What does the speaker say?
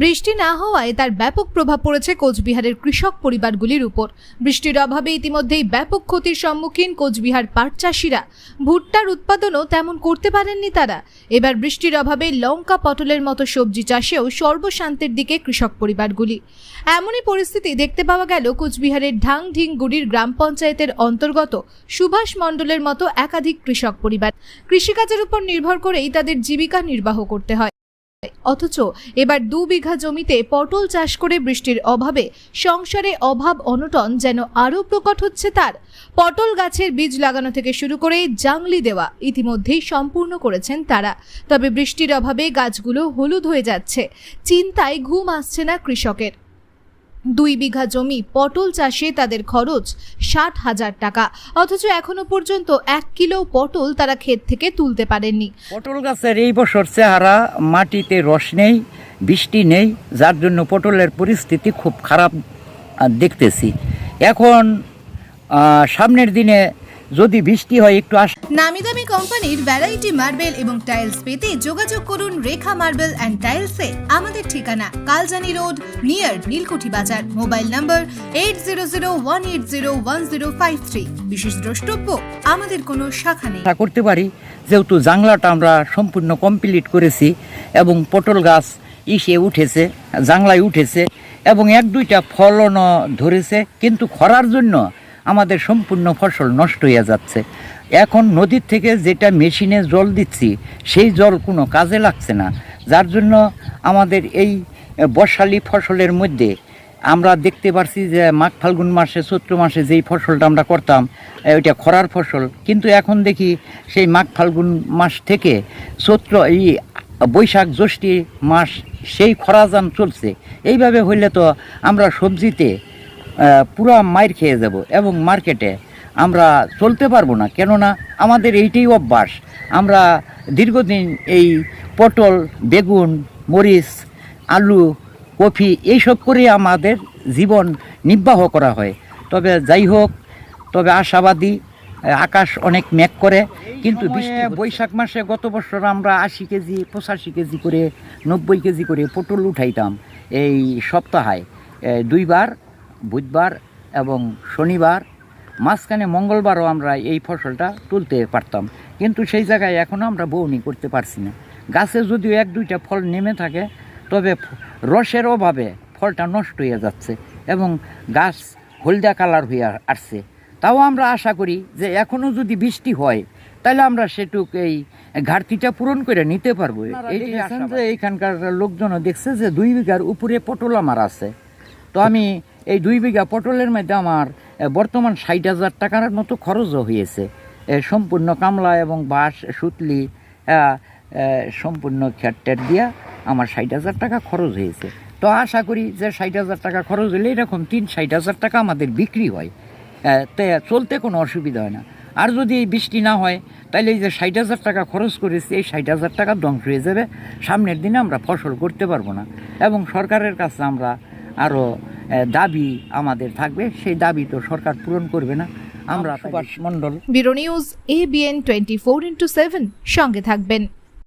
বৃষ্টি না হওয়ায় তার ব্যাপক প্রভাব পড়েছে কোচবিহারের কৃষক পরিবারগুলির উপর। বৃষ্টির অভাবে ইতিমধ্যেই ব্যাপক ক্ষতির সম্মুখীন কোচবিহার পাট চাষিরা। ভুট্টার উৎপাদনও তেমন করতে পারেননি তারা। এবার বৃষ্টির অভাবে লঙ্কা পটলের মতো সবজি চাষেও সর্বশান্তের দিকে কৃষক পরিবারগুলি। এমনই পরিস্থিতি দেখতে পাওয়া গেল কোচবিহারের ঢাং ঢিংগুড়ির গ্রাম পঞ্চায়েতের অন্তর্গত সুভাষ মণ্ডলের মতো একাধিক কৃষক পরিবার। কৃষিকাজের উপর নির্ভর করেই তাদের জীবিকা নির্বাহ করতে হয়। অথচ এবার দু বিঘা জমিতে পটল চাষ করে বৃষ্টির অভাবে সংসারে অভাব অনটন যেন আরও প্রকট হচ্ছে তার। পটল গাছের বীজ লাগানো থেকে শুরু করে জাংলি দেওয়া ইতিমধ্যেই সম্পূর্ণ করেছেন তারা। তবে বৃষ্টির অভাবে গাছগুলো হলুদ হয়ে যাচ্ছে। চিন্তায় ঘুম আসছে না কৃষকের। দুই বিঘা জমি পটল চাষে তাদের খরচ ষাট হাজার টাকা। অথচ এখনও পর্যন্ত এক কিলো পটল তারা ক্ষেত থেকে তুলতে পারেননি। পটল গাছের এই বছর চেহারা, মাটিতে রস নেই, বৃষ্টি নেই, যার জন্য পটলের পরিস্থিতি খুব খারাপ দেখতেছি। এখন সামনের দিনে যদি বৃষ্টি হয় একটু আস নামি দামি কোম্পানির ভ্যারাইটি মার্বেল এবং টাইলস পেতে যোগাযোগ করুন রেখা মার্বেল অ্যান্ড টাইলসে আমাদের ঠিকানা Kaljani road near Nilkuthi Bazar. Mobile number eight zero zero one eight zero one zero five three বিশেষ দ্রষ্টব্য আমাদের কোনো শাখা নেই। করতে পারি যেহেতু জাংলাটা আমরা সম্পূর্ণ কমপ্লিট করেছি এবং পটল গাছ ইসে উঠেছে জাংলায় উঠেছে এবং এক দুইটা ফলনও ধরেছে কিন্তু খরার জন্য আমাদের সম্পূর্ণ ফসল নষ্ট হয়ে যাচ্ছে। এখন নদীর থেকে যেটা মেশিনে জল দিচ্ছি, সেই জল কোনো কাজে লাগছে না। যার জন্য আমাদের এই বর্ষালি ফসলের মধ্যে আমরা দেখতে পারছি যে মাঘ ফাল্গুন মাসে, চৈত্র মাসে যেই ফসলটা আমরা করতাম, ওইটা খরার ফসল। কিন্তু এখন দেখি সেই মাঘ ফাল্গুন মাস থেকে চৈত্র, এই বৈশাখ জ্যৈষ্ঠী মাস সেই খরাজান চলছে। এইভাবে হইলে তো আমরা সবজিতে পুরা মাইর খেয়ে যাব এবং মার্কেটে আমরা চলতে পারব না। কেননা আমাদের এইটাই অভ্যাস। আমরা দীর্ঘদিন এই পটল বেগুন মরিচ আলু কফি এইসব করে আমাদের জীবন নির্বাহ করা হয়। তবে যাই হোক তবে আশাবাদী আকাশ অনেক মেঘ করে। কিন্তু বৈশাখ মাসে গত বছর আমরা আশি কেজি পঁচাশি কেজি করে নব্বই কেজি করে পটল উঠাইতাম এই সপ্তাহে। দুইবার বুধবার এবং শনিবার মাঝখানে মঙ্গলবারও আমরা এই ফসলটা তুলতে পারতাম। কিন্তু সেই জায়গায় এখনও আমরা বউনি করতে পারছি না। গাছে যদিও এক দুইটা ফল নেমে থাকে তবে রসের অভাবে ফলটা নষ্ট হয়ে যাচ্ছে এবং গাছ হলদা কালার হয়ে আসছে। তাও আমরা আশা করি যে এখনও যদি বৃষ্টি হয় তাহলে আমরা সেটুক এই ঘাটতিটা পূরণ করে নিতে পারব। যে এইখানকার লোকজনও দেখছে যে দুই বিঘার উপরে পটল আমার আছে। তো আমি এই দুই বিঘা পটলের মধ্যে আমার বর্তমান ষাট হাজার টাকার মতো খরচও হয়েছে। সম্পূর্ণ কামলা এবং বাঁশ, সুতলি সম্পূর্ণ খ্যাটট্যাট দিয়া আমার ষাট হাজার টাকা খরচ হয়েছে। তো আশা করি যে ষাট হাজার টাকা খরচ হলে এরকম তিন ষাট হাজার টাকা আমাদের বিক্রি হয়। তে চলতে কোনো অসুবিধা হয় না। আর যদি এই বৃষ্টি না হয় তাহলে এই যে ষাট হাজার টাকা খরচ করেছি, এই ষাট হাজার টাকা ধ্বংস হয়ে যাবে। সামনের দিনে আমরা ফসল করতে পারব না। এবং সরকারের কাছে আমরা আরও দাবি আমাদের থাকবে। সেই দাবি তো সরকার পূরণ করবে না। আমরা Subhash Mondal বিরো news ABN twenty four into seven. সঙ্গে থাকবেন।